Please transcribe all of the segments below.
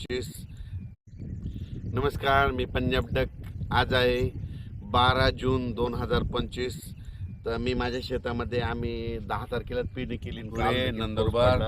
पंचवीस. नमस्कार मी पंजाब डक. आज आहे बारा जून दोन हजार पंचवीस. तर मी माझ्या शेतामध्ये आम्ही दहा तारखेला पेरणी केली. नंदुरबार,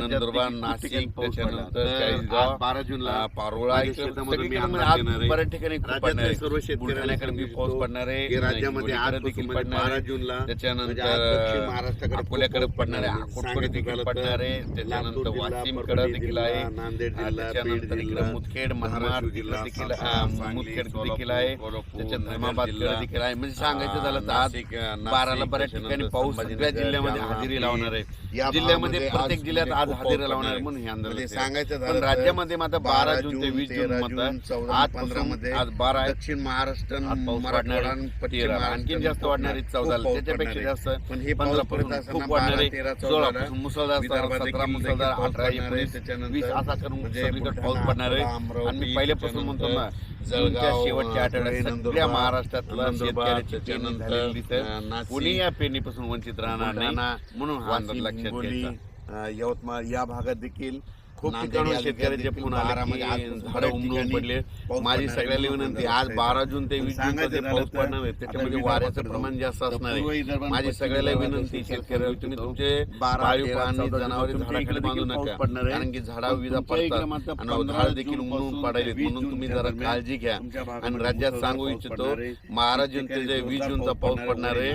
नंदुरबार नाशिक ठिकाणी. त्याच्यानंतर बारा जूनला पारोळा शेतामध्ये मी. बऱ्याच ठिकाणी पडणार आहे. सर्व शेतकऱ्यांना बुलढाण्याकडे बी सांगू पाऊस पडणार आहे. राज्यामध्ये आज देखील म्हणजे बारा जूनला म्हणजे त्याच्यानंतर महाराष्ट्राकडे अकोल्याकडे पाऊस पडणार आहे. अकोटकडे देखील तर पडणार आहे. त्याच्यानंतर वाशिमकडे देखील आहे. नांदेड त्याच्यानंतर इकडे मुदखेड तिकडे जिल्हा, देखील मुदखेड देखील आहे. धर्माबादकडे जिल्हा, देखील आहे. म्हणजे सांगायचं झालं तर आज बाराला बऱ्याच ठिकाणी पाऊस सगळ्या जिल्ह्यामध्ये जालना, हजेरी लावणार आहे या जिल्ह्यामध्ये प्रत्येक जिल्ह्यात म्हणजे आज हजेरी लावणार आहे म्हणून हे अंदाज म्हणजे. सांगायचं पण राज्यामध्ये मात्र बारा 12 जून ते वीस जून 13 मत जून, 14 आज पंधरा मध्ये आज बारा दक्षिण महाराष्ट्र मराठवाडा आहे. आणि पश्चिम तेरा. महाराष्ट्र आणखीन जास्त वाढणार आहे चौदा त्याच्यापेक्षा. जास्त पण हे पंधरा असताना खूप वाढणार आहे 12, 13, सोळा 14 पासून मुसळधार सतरा मुसळधार अठरा. एकोणीस वीस असा करून म्हणजे पाऊस पडणार आहे आणि मी पहिल्यापासून म्हणतो ना जळगाव, शेवटच्या आठवड्यात धुळे, सगळ्या नंदुरबार, महाराष्ट्रातलं नंदुरबार, शेतकऱ्याची पेरणी त्याच्यानंतर, झालेली दिसते. अं, नाशिक, कोणी या पेरणीपासून वंचित राहणार नाही. म्हणून हा लक्षात यवतमाळ या भागात देखील खूप शेतकऱ्याचे फोन आले झाडं उमलून पडले माझी सगळ्याला विनंती आज. बारा जून ते वीस जून झालं पाऊस पडणार आहे त्याच्यामध्ये वाऱ्याचं प्रमाण जास्त असणार आहे माझी सगळ्याला विनंती शेतकऱ्याला तुम्ही तुमचे बारा, पाळीव प्राणी जनावरे इकडे बांधू नका. कारण की झाडा विजा पडतात आणि 15 झाड देखील उमलून ते पडायलेत 20 म्हणून तुम्ही जरा काळजी घ्या आणि राज्यात सांगू इच्छितो पडणार आहे. महाराजांचे ठिकठिकाणी जे वीस जूनचा पाऊस पडणार आहे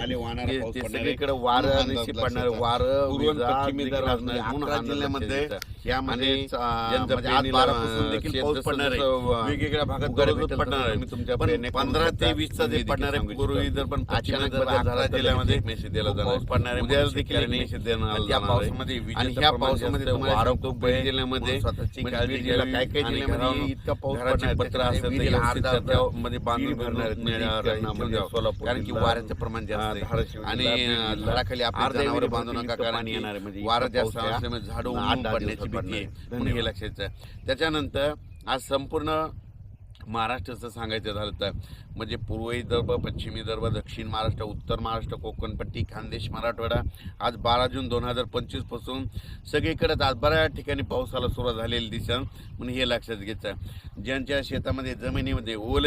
ते- ते सगळीकडे. वारं आणि पडणार वारं विजा. म्हणून जिल्ह्यामध्ये. यामध्ये आणि म्हणजे वेगवेगळ्या भागात भेटेल पडणार आहे तुमच्या पंधरा. ते वीसचा जे मी पडणार आहे पूर्वी विदर्भ, जिल्ह्यामध्ये मेसेज दिला जाणार पडणार आहे देखील मेसेज देणार या. पावसामध्ये आणि ह्या तुम्हाला. जिल्ह्यामध्ये म्हणजे काही आणि जिल्ह्यामध्ये घरावर इतका पाऊस पडणार पत्रं अर्धा मध्ये भरणार म्हणजे. म्हणजे सोलापूर कारण की वाऱ्याचं प्रमाण जास्त आहे. आणि. झाडाखाली आपली जनावरं बांधू नका कारण येणार आहे. म्हणजे वारं जास्त. असल्यामुळे झाडं पडण्याची भीती आहे. म्हणून हे लक्षात. त्याच्यानंतर आज संपूर्ण महाराष्ट्राचं सांगायचं झालं तर म्हणजे पूर्व विदर्भ पश्चिम विदर्भ दक्षिण महाराष्ट्र उत्तर महाराष्ट्र कोकणपट्टी खानदेश मराठवाडा आज बारा जून दोन हजार पंचवीसपासून सगळीकडेच आज बऱ्याच ठिकाणी पावसाला सुरुवात झालेली दिसन म्हणून हे लक्षात घ्यायचं ज्यांच्या शेतामध्ये जमिनीमध्ये ओल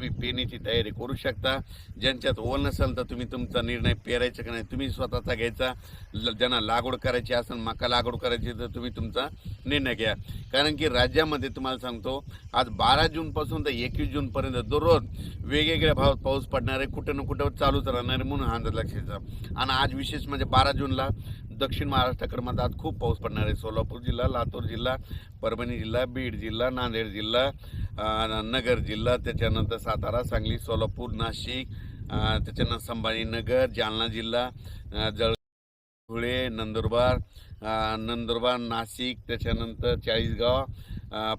तुम्ही पेरणीची तयारी करू शकता. ज्यांच्यात ओल नसेल तर तुम्ही तुमचा निर्णय पेरायचा का नाही तुम्ही स्वतःचा घ्यायचा. ल- ज्यांना लागवड करायची असेल मका लागवड करायची तर तुम्ही तुमचा निर्णय घ्या. कारण की राज्यामध्ये तुम्हाला सांगतो आज बारा जूनपासून तर एकवीस जूनपर्यंत दररोज वेगवेगळ्या भावात पाऊस पडणार आहे. कुठं ना कुठं चालूच राहणार आहे म्हणून हा अंदाज लक्षात आणि आज विशेष म्हणजे बारा जूनला दक्षिण महाराष्ट्राकडे मध्ये आज खूप पाऊस पडणार आहे. सोलापूर जिल्हा लातूर जिल्हा परभणी जिल्हा बीड जिल्हा नांदेड जिल्हा नगर जिल्हा त्याच्यानंतर सातारा सांगली सोलापूर नाशिक त्याच्यानंतर संभाजीनगर जालना जिल्हा जळ धुळे नंदुरबार नंदुरबार नाशिक त्याच्यानंतर चाळीसगाव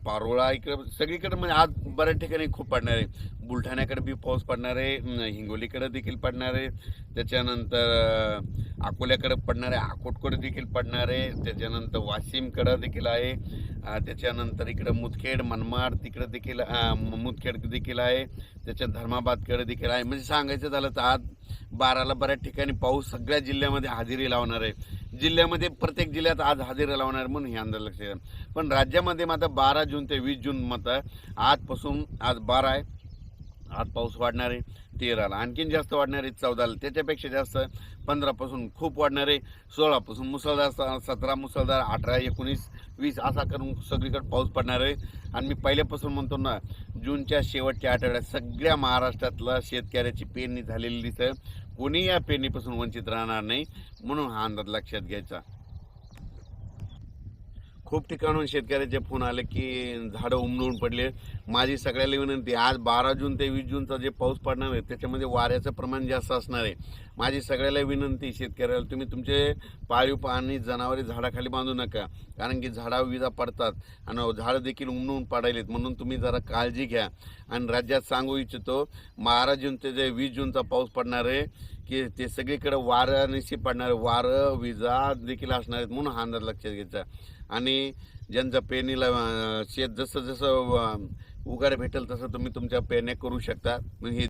पारोळा इकडे सगळीकडे म्हणजे आज बऱ्याच ठिकाणी खूप पडणार आहे. बुलढाण्याकडे बी पाऊस पडणार आहे हिंगोलीकडे देखील पडणार आहे. त्याच्यानंतर अकोल्याकडे पडणार आहे अकोटकडे देखील पडणार आहे. त्याच्यानंतर वाशिमकडं देखील आहे. त्याच्यानंतर इकडं मुदखेड मनमाड तिकडं देखील मुदखेड देखील आहे. त्याच्या धर्माबादकडे देखील आहे. म्हणजे सांगायचं झालं तर आज बाराला बऱ्याच ठिकाणी पाऊस सगळ्या जिल्ह्यामध्ये हजेरी लावणार आहे. जिल्ह्यामध्ये प्रत्येक जिल्ह्यात आज हजेरी लावणार म्हणून हे अंदाज लक्षात पण राज्यामध्ये मात्र बारा जून ते वीस जून मात्र आजपासून आज बारा आहे. आज पाऊस वाढणार आहे तेराला आणखीन जास्त वाढणार आहे चौदाला. त्याच्यापेक्षा जास्त पंधरापासून खूप वाढणार आहे सोळापासून मुसळधार स- सतरा मुसळधार अठरा एकोणीस वीस असा करून सगळीकडे पाऊस पडणार आहे. आणि मी पहिल्यापासून म्हणतो ना जूनच्या शेवटच्या आठवड्यात सगळ्या महाराष्ट्रातलं शेतकऱ्याची पेरणी झालेली दिसतं. कोणी या पेरणीपासून वंचित राहणार नाही म्हणून हा अंदाज लक्षात घ्यायचा. खूप ठिकाणून शेतकऱ्याचे फोन आले की झाडं उमलून पडले. माझी सगळ्याला विनंती आज बारा जून ते वीस जूनचा जे पाऊस पडणार आहे त्याच्यामध्ये वाऱ्याचं प्रमाण जास्त असणार आहे. माझी सगळ्याला विनंती शेतकऱ्याला तुम्ही तुमचे पाळीव पाणी जनावरे झाडाखाली बांधू नका कारण की झाडा विजा पडतात आणि झाडं देखील उमलून पडायलेत. म्हणून तुम्ही जरा काळजी घ्या. आणि राज्यात सांगू इच्छितो बारा जून ते जे वीस जूनचा पाऊस पडणार आहे की ते सगळीकडे वारं पडणारे वारं विजा देखील असणार आहेत म्हणून हा अंदाज लक्षात घ्यायचा. आणि ज्यांचं पेनीला शेत जसं जसं अं, उगार भेटेल तसं तुम्ही तुमच्या पेरण्या करू शकता. म्हणजे हे